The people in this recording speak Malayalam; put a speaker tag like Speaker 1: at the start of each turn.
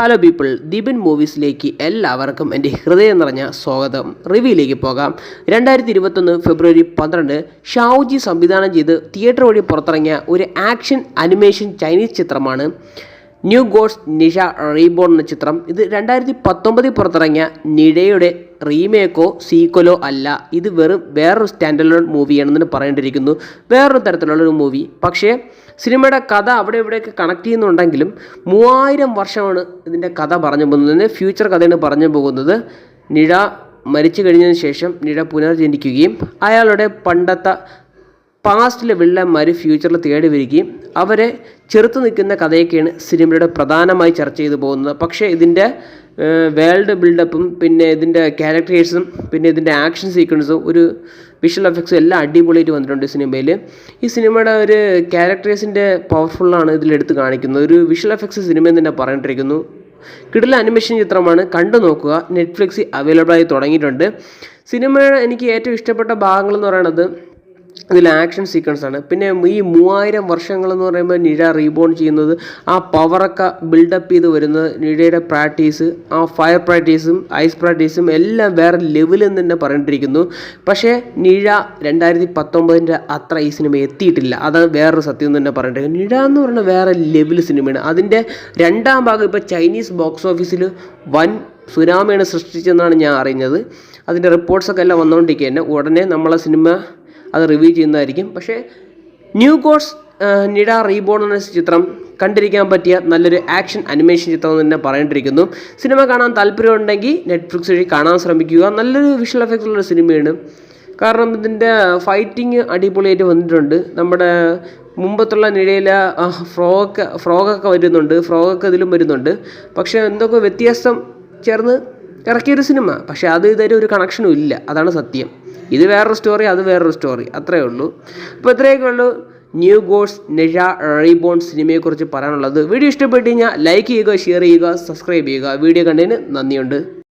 Speaker 1: ഹലോ പീപ്പിൾ ദീപൻ മൂവീസിലേക്ക് എല്ലാവർക്കും എന്റെ ഹൃദയം നിറഞ്ഞ സ്വാഗതം. റിവ്യൂയിലേക്ക് പോകാം. രണ്ടായിരത്തി ഇരുപത്തൊന്ന് ഫെബ്രുവരി പന്ത്രണ്ട് ഷാവുജി സംവിധാനം ചെയ്ത് തിയേറ്റർ വഴി പുറത്തിറങ്ങിയ ഒരു ആക്ഷൻ അനിമേഷൻ ചൈനീസ് ചിത്രമാണ് ന്യൂ ഗോഡ്സ് നിഷ റീബോൺ എന്ന ചിത്രം. ഇത് രണ്ടായിരത്തി പത്തൊമ്പതിൽ പുറത്തിറങ്ങിയ നിഴയുടെ റീമേക്കോ സീക്വലോ അല്ല. ഇത് വെറും വേറൊരു സ്റ്റാൻഡലോൺ മൂവിയാണെന്ന് പറയേണ്ടിയിരിക്കുന്നു. വേറൊരു തരത്തിലുള്ള ഒരു മൂവി പക്ഷേ സിനിമയുടെ കഥ അവിടെ ഇവിടെയൊക്കെ കണക്ട് ചെയ്യുന്നുണ്ടെങ്കിലും മൂവായിരം വർഷമാണ് ഇതിന്റെ കഥ പറഞ്ഞു പോകുന്നത്. ഫ്യൂച്ചർ കഥയാണ് പറഞ്ഞു പോകുന്നത്. നിഴ മരിച്ചു കഴിഞ്ഞതിന് ശേഷം നിഴ പുനർജനിക്കുകയും അയാളുടെ പണ്ടത്തെ പാസ്റ്റിലെ വില്ലന്മാർ ഫ്യൂച്ചറിൽ തേടി വരികയും അവരെ ചെറുത്ത് നിൽക്കുന്ന കഥയൊക്കെയാണ് സിനിമയുടെ പ്രധാനമായി ചർച്ച ചെയ്തു പോകുന്നത്. പക്ഷേ ഇതിന്റെ വേൾഡ് ബിൽഡപ്പും പിന്നെ ഇതിന്റെ ക്യാരക്ടേഴ്സും പിന്നെ ഇതിന്റെ ആക്ഷൻ സീക്വൻസും ഒരു വിഷ്വൽ എഫക്ട്സും എല്ലാം അടിപൊളിയായിട്ട് വന്നിട്ടുണ്ട് സിനിമയിൽ ഈ സിനിമയുടെ ഒരു ക്യാരക്ടേഴ്സിന്റെ പവർഫുള്ളാണ് ഇതിലെടുത്ത് കാണിക്കുന്നത്. ഒരു വിഷ്വൽ എഫക്ട്സ് സിനിമ തന്നെ പറഞ്ഞിട്ടിരിക്കുന്നു. കിടില അനിമേഷൻ ചിത്രമാണ് കണ്ടു നോക്കുക. നെറ്റ്ഫ്ലിക്സിൽ അവൈലബിൾ ആയി തുടങ്ങിയിട്ടുണ്ട്. സിനിമയുടെ എനിക്ക് ഏറ്റവും ഇഷ്ടപ്പെട്ട ഭാഗങ്ങൾ എന്ന് പറയുന്നത് ഇതിൽ ആക്ഷൻ സീക്വൻസ് ആണ്. പിന്നെ ഈ മൂവായിരം വർഷങ്ങളെന്ന് പറയുമ്പോൾ നിഴ റീബോൺ ചെയ്യുന്നത് ആ പവറൊക്കെ ബിൽഡപ്പ് ചെയ്ത് വരുന്നത് നിഴയുടെ പ്രാക്ടീസ് ആ ഫയർ പ്രാക്ടീസും ഐസ് പ്രാക്ടീസും എല്ലാം വേറെ ലെവലിൽ തന്നെ പറഞ്ഞിട്ടിരിക്കുന്നു. പക്ഷേ നിഴ രണ്ടായിരത്തി പത്തൊമ്പതിന്റെ അത്ര ഈ സിനിമ എത്തിയിട്ടില്ല. അത് വേറൊരു സത്യം തന്നെ പറഞ്ഞിട്ടുണ്ട് നിഴ എന്ന് പറയുന്നത് വേറെ ലെവൽ സിനിമയാണ് അതിന്റെ രണ്ടാം ഭാഗം ഇപ്പോൾ ചൈനീസ് ബോക്സ് ഓഫീസിൽ വൻ സുനാമിയാണ് സൃഷ്ടിച്ചതെന്നാണ് ഞാൻ അറിഞ്ഞത് അതിന്റെ റിപ്പോർട്ട്സൊക്കെ എല്ലാം വന്നുകൊണ്ടിരിക്കുകയാണ്. ഉടനെ നമ്മളെ സിനിമ അത് റിവ്യൂ ചെയ്യുന്നതായിരിക്കും. പക്ഷേ ന്യൂ ഗോഡ്സ് നിഡ റീബോൺ എന്ന ചിത്രം കണ്ടിരിക്കാൻ പറ്റിയ നല്ലൊരു ആക്ഷൻ അനിമേഷൻ ചിത്രം എന്ന് തന്നെ പറയേണ്ടിയിരിക്കുന്നു. സിനിമ കാണാൻ താല്പര്യമുണ്ടെങ്കിൽ നെറ്റ്ഫ്ലിക്സ് വഴി കാണാൻ ശ്രമിക്കുക. നല്ലൊരു വിഷ്വൽ എഫക്ട് ഉള്ള സിനിമയാണ്. കാരണം ഇതിന്റെ ഫൈറ്റിങ് അടിപൊളിയായിട്ട് വന്നിട്ടുണ്ട്. നമ്മുടെ മുമ്പത്തുള്ള നിഴയിലെ ഫ്രോഗൊക്കെ ഫ്രോഗൊക്കെ വരുന്നുണ്ട്. ഫ്രോഗൊക്കെ ഇതിലും വരുന്നുണ്ട്. പക്ഷേ എന്തൊക്കെ വ്യത്യാസം ചേർന്ന് ഇറക്കിയൊരു സിനിമ. പക്ഷേ അത് ഇതുവരെ ഒരു കണക്ഷനും ഇല്ല. അതാണ് സത്യം. ഇത് വേറൊരു സ്റ്റോറി അത് വേറൊരു സ്റ്റോറി അത്രയേ ഉള്ളൂ. അപ്പോൾ ഇത്രയൊക്കെ ഉള്ളൂ. ന്യൂ ഗോഡ്സ് നെഷ റീബോൺ സിനിമയെക്കുറിച്ച് പറയാനുള്ളത്. വീഡിയോ ഇഷ്ടപ്പെട്ട് കഴിഞ്ഞാൽ ലൈക്ക് ചെയ്യുക ഷെയർ ചെയ്യുക സബ്സ്ക്രൈബ് ചെയ്യുക. വീഡിയോ കണ്ടതിന് നന്ദിയുണ്ട്.